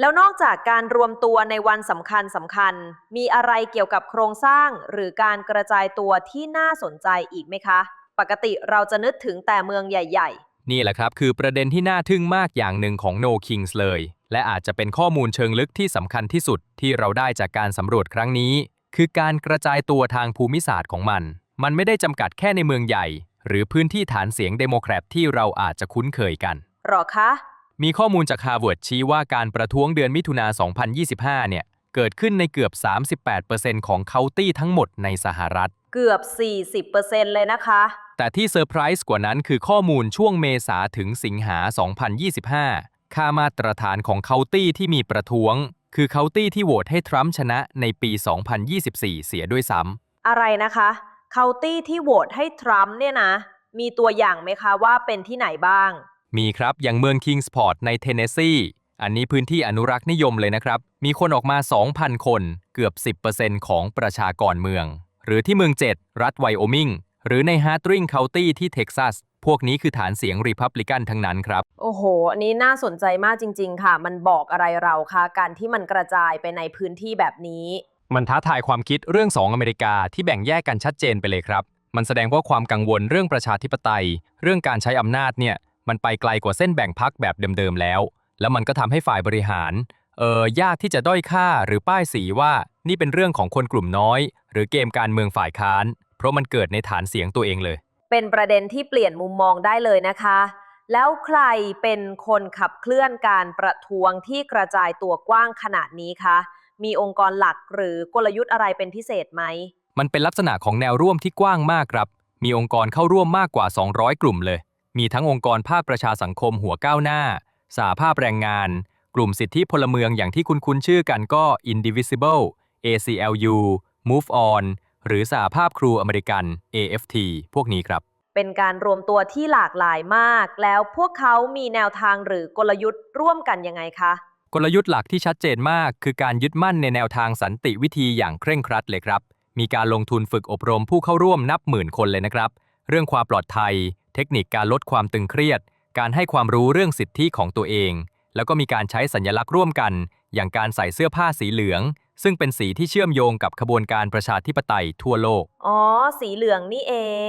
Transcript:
แล้วนอกจากการรวมตัวในวันสำคัญสำคัญ มีอะไรเกี่ยวกับโครงสร้างหรือการกระจายตัวที่น่าสนใจอีกไหมคะ ปกติเราจะนึกถึงแต่เมืองใหญ่นี่แหละครับ คือประเด็นที่น่าทึ่งมากอย่างหนึ่งของ No Kings เลย และอาจจะเป็นข้อมูลเชิงลึกที่สำคัญที่สุดที่เราได้จากการสำรวจครั้งนี้ คือการกระจายตัวทางภูมิศาสตร์ของมัน มันไม่ได้จำกัดแค่ในเมืองใหญ่ หรือพื้นที่ฐานเสียงเดโมแครตที่เราอาจจะคุ้นเคยกันๆหรอคะ มีข้อมูลจากฮาร์วาร์ดชี้ว่าการประท้วงเดือนมิถุนา 2025 เนี่ย เกิดขึ้นในเกือบ 38%ของเคาน์ตี้ทั้งหมดในสหรัฐ เกือบ 40%เลยนะคะ แต่ที่เซอร์ไพรส์กว่านั้นคือข้อมูลช่วงเมษาถึงสิงหา 2025 ค่ามาตรฐานของเคาน์ตี้ที่มีประท้วง คือเคาน์ตี้ที่โหวตให้ทรัมป์ชนะในปี 2024 เสียด้วยซ้ำอะไรนะคะเคาน์ตี้ที่โหวตให้ทรัมป์เนี่ยนะ มีตัวอย่างไหมคะว่าเป็นที่ไหนบ้าง มีครับ อย่างเมืองคิงส์พอร์ตในเทนเนสซี อันนี้พื้นที่อนุรักษ์นิยมเลยนะครับ มีคนออกมา 2,000 คน เกือบ 10%ของประชากรเมือง หรือที่เมือง 7 รัฐไวโอมิง หรือในฮาร์ตริงเคาน์ตี้ที่เท็กซัส พวกนี้คือฐานเสียงรีพับลิกันทั้งนั้นครับ โอ้โห อันนี้น่าสนใจมากจริง ๆ ค่ะ มันบอกอะไรเราคะการที่มันกระจายไปในพื้นที่แบบนี้ มันท้าทายความคิดเรื่องสองอเมริกาที่แบ่งแยกกันชัดเจนไปเลยครับ มันแสดงว่าความกังวลเรื่องประชาธิปไตย เรื่องการใช้อำนาจเนี่ย มันไปไกลกว่าเส้นแบ่งพักแบบเดิมๆแล้ว แล้วมันก็ทำให้ฝ่ายบริหาร เออยากที่จะด้อยค่าหรือป้ายสีว่านี่เป็นเรื่องของคนกลุ่มน้อย หรือเกมการเมืองฝ่ายค้าน เพราะมันเกิดในฐานเสียงตัวเองเลย เป็นประเด็นที่เปลี่ยนมุมมองได้เลยนะคะ แล้วใครเป็นคนขับเคลื่อนการประท้วงที่กระจายตัวกว้างขนาดนี้คะมีองค์กรหลักหรือกลยุทธ์อะไรเป็นพิเศษไหม มันเป็นลักษณะของแนวร่วมที่กว้างมากครับ มีองค์กรเข้าร่วมมากกว่า 200 กลุ่มเลย มีทั้งองค์กรภาคประชาสังคมหัวก้าวหน้าสหภาพแรงงาน กลุ่มสิทธิพลเมืองอย่างที่คุณคุ้นชื่อกันก็ Indivisible ACLU Move On หรือสหภาพครูอเมริกัน AFT พวกนี้ครับ เป็นการรวมตัวที่หลากหลายมาก แล้วพวกเขามีแนวทางหรือกลยุทธ์ร่วมกันยังไงคะ กลยุทธ์หลักที่ชัดเจนมาก คือการยึดมั่นในแนวทางสันติวิธีอย่างเคร่งครัดเลยครับ มีการลงทุนฝึกอบรมผู้เข้าร่วมนับหมื่นคนเลยนะครับ เรื่องความปลอดภัย เทคนิคการลดความตึงเครียด การให้ความรู้เรื่องสิทธิของตัวเอง แล้วก็มีการใช้สัญลักษณ์ร่วมกัน อย่างการใส่เสื้อผ้าสีเหลือง ซึ่งเป็นสีที่เชื่อมโยงกับขบวนการประชาธิปไตยทั่วโลก อ๋อ สีเหลืองนี่เอง